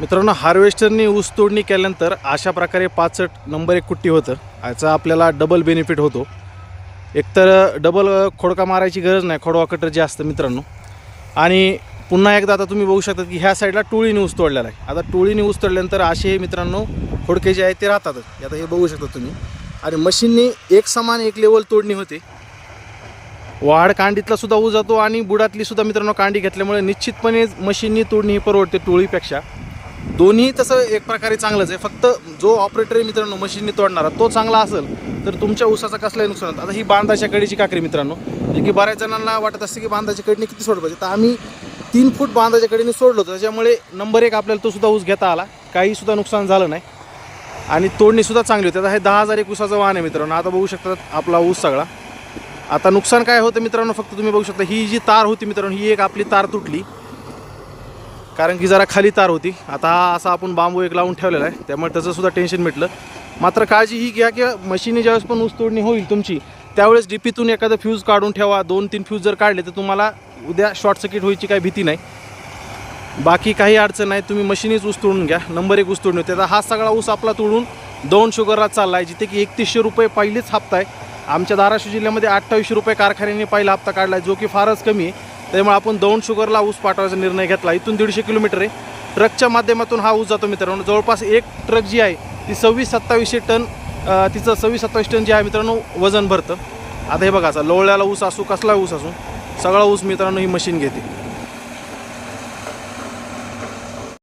मित्रांनो हार्वेस्टरनी ऊस तोडणी केल्यानंतर अशा प्रकारे पाचट नंबर एक कुट्टी होतं. याचा आपल्याला डबल बेनिफिट होतो. एकतर डबल खोडका मारायची गरज नाही खोडवा कटर जे असतं मित्रांनो. आणि पुन्हा एकदा आता तुम्ही बघू शकता की ह्या साईडला टोळीने ऊस तोडलेला आहे. आता टोळीने ऊस तोडल्यानंतर असे मित्रांनो खोडके जे आहेत ते राहतातच. आता हे बघू शकता तुम्ही. आणि मशीननी एक समान एक लेवल तोडणी होते. वाढ कांडीतला सुद्धा ऊस जातो आणि बुडातली सुद्धा मित्रांनो कांडी घेतल्यामुळे निश्चितपणे मशीननी तोडणी ही परवडते टोळीपेक्षा. दोन्ही तसं एक प्रकारे चांगलंच आहे. फक्त जो ऑपरेटर आहे मित्रांनो मशीननी तोडणारा तो चांगला असेल तर तुमच्या ऊसाचा कसलाही नुकसान होतं आता ही बांधाच्या कडीची काकरी मित्रांनो जे की बऱ्याच जणांना वाटत असते की बांधाच्या कडीने किती सोडलं पाहिजे. तर आम्ही तीन फूट बांधाच्या कडीने सोडलो होतं. त्याच्यामुळे नंबर एक आपल्याला तो सुद्धा ऊस घेता आला. काहीसुद्धा नुकसान झालं नाही. आणि तोडणीसुद्धा चांगली होती. आता हे दहा हजार एक ऊसाचं वाहन आहे मित्रांनो. आता बघू शकता आपला ऊस सगळा. आता नुकसान काय होतं मित्रांनो फक्त तुम्ही बघू शकता. ही जी तार होती मित्रांनो ही एक आपली तार तुटली. कारण की जरा खाली तार होती. आता हा असा आपण बांबू एक लावून ठेवलेला आहे. त्यामुळे त्याचंसुद्धा टेन्शन मिटलं. मात्र काळजी ही घ्या की मशीनी ज्यावेळेस पण ऊस तोडणी होईल तुमची त्यावेळेस डीपीतून एखादं फ्यूज काढून ठेवा. दोन तीन फ्यूज जर काढले तर तुम्हाला उद्या शॉर्ट सर्किट व्हायची काही भीती नाही. बाकी काही अडचण नाही. तुम्ही मशीनीच ऊस तोडून घ्या. नंबर एक ऊस तोडणी होते. आता हा सगळा ऊस आपला तोडून दोन शुगरला चालला आहे जिथे की एकतीसशे रुपये पहिलेच हप्ता आहे. आमच्या धाराशिव जिल्ह्यामध्ये अठ्ठावीसशे रुपये कारखान्याने पहिला हप्ता काढला आहे जो की फारच कमी आहे. त्यामुळे आपण दोन शुगरला ऊस पाठवायचा निर्णय घेतला. इथून दीडशे किलोमीटर आहे. ट्रकच्या माध्यमातून हा ऊस जातो मित्रांनो. जवळपास एक ट्रक जी आहे ती सव्वीस सत्तावीसशे टन तिचं सव्वीस सत्तावीस टन जे आहे मित्रांनो वजन भरतं. आता हे बघा लोवळ्याला ऊस असू कसला ऊस असू सगळा ऊस मित्रांनो ही मशीन घेते.